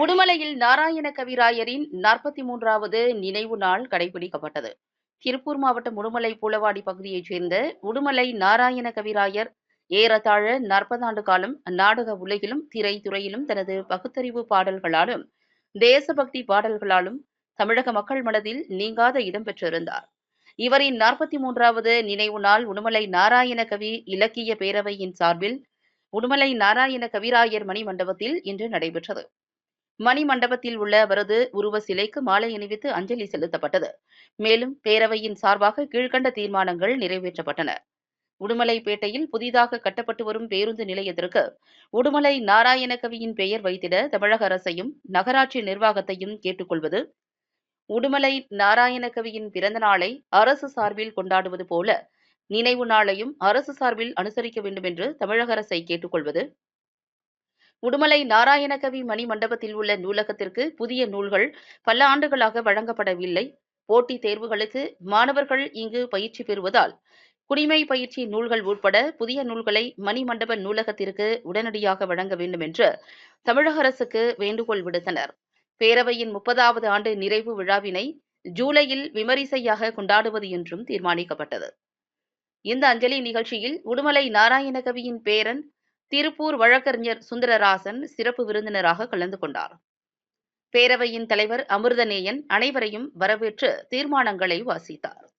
உடுமலையில் நாராயண கவிராயரின் நாற்பத்தி மூன்றாவது நினைவு நாள் கடைபிடிக்கப்பட்டது. திருப்பூர் மாவட்டம் உடுமலை பூலவாடி பகுதியைச் சேர்ந்த உடுமலை நாராயண கவிராயர் ஏறத்தாழ நாற்பது ஆண்டு காலம் நாடக உலகிலும் திரைத்துறையிலும் தனது பகுத்தறிவு பாடல்களாலும் தேசபக்தி பாடல்களாலும் தமிழக மக்கள் மனதில் நீங்காத இடம் பெற்றிருந்தார். இவரின் நாற்பத்தி மூன்றாவது நினைவு நாள் உடுமலை நாராயண கவி இலக்கிய பேரவையின் சார்பில் உடுமலை நாராயண கவிராயர் மணி மண்டபத்தில் இன்று நடைபெற்றது. மணி மண்டபத்தில் உள்ள அவரது உருவ சிலைக்கு மாலை அணிவித்து அஞ்சலி செலுத்தப்பட்டது. மேலும் பேரவையின் சார்பாக கீழ்கண்ட தீர்மானங்கள் நிறைவேற்றப்பட்டன. உடுமலைப்பேட்டையில் புதிதாக கட்டப்பட்டு வரும் பேருந்து நிலையத்திற்கு உடுமலை நாராயணகவியின் பெயர் வைத்திட தமிழக அரசையும் நகராட்சி நிர்வாகத்தையும் கேட்டுக்கொள்வது உடுமலை நாராயணகவியின் பிறந்த நாளை அரசு சார்பில் கொண்டாடுவது போல நினைவு நாளையும் அரசு சார்பில் அனுசரிக்க வேண்டும் என்று தமிழக அரசை கேட்டுக்கொள்வது உடுமலை நாராயணகவி மணி மண்டபத்தில் உள்ள நூலகத்திற்கு புதிய நூல்கள் பல ஆண்டுகளாக வழங்கப்படவில்லை. போட்டித் தேர்வுகளுக்கு மாணவர்கள் இங்கு பயிற்சி பெறுவதால் குடிமை பயிற்சி நூல்கள் உட்பட புதிய நூல்களை மணி மண்டப நூலகத்திற்கு உடனடியாக வழங்க வேண்டும் என்று தமிழக அரசுக்கு வேண்டுகோள் விடுத்தனர். பேரவையின் முப்பதாவது ஆண்டு நிறைவு விழாவினை ஜூலையில் விமரிசையாக கொண்டாடுவது என்றும் தீர்மானிக்கப்பட்டது. இந்த அஞ்சலி நிகழ்ச்சியில் உடுமலை நாராயணகவியின் பேரன் திருப்பூர் வழக்கறிஞர் சுந்தரராசன் சிறப்பு விருந்தினராக கலந்து கொண்டார். பேரவையின் தலைவர் அமிர்தநேயன் அனைவரையும் வரவேற்று தீர்மானங்களை வாசித்தார்.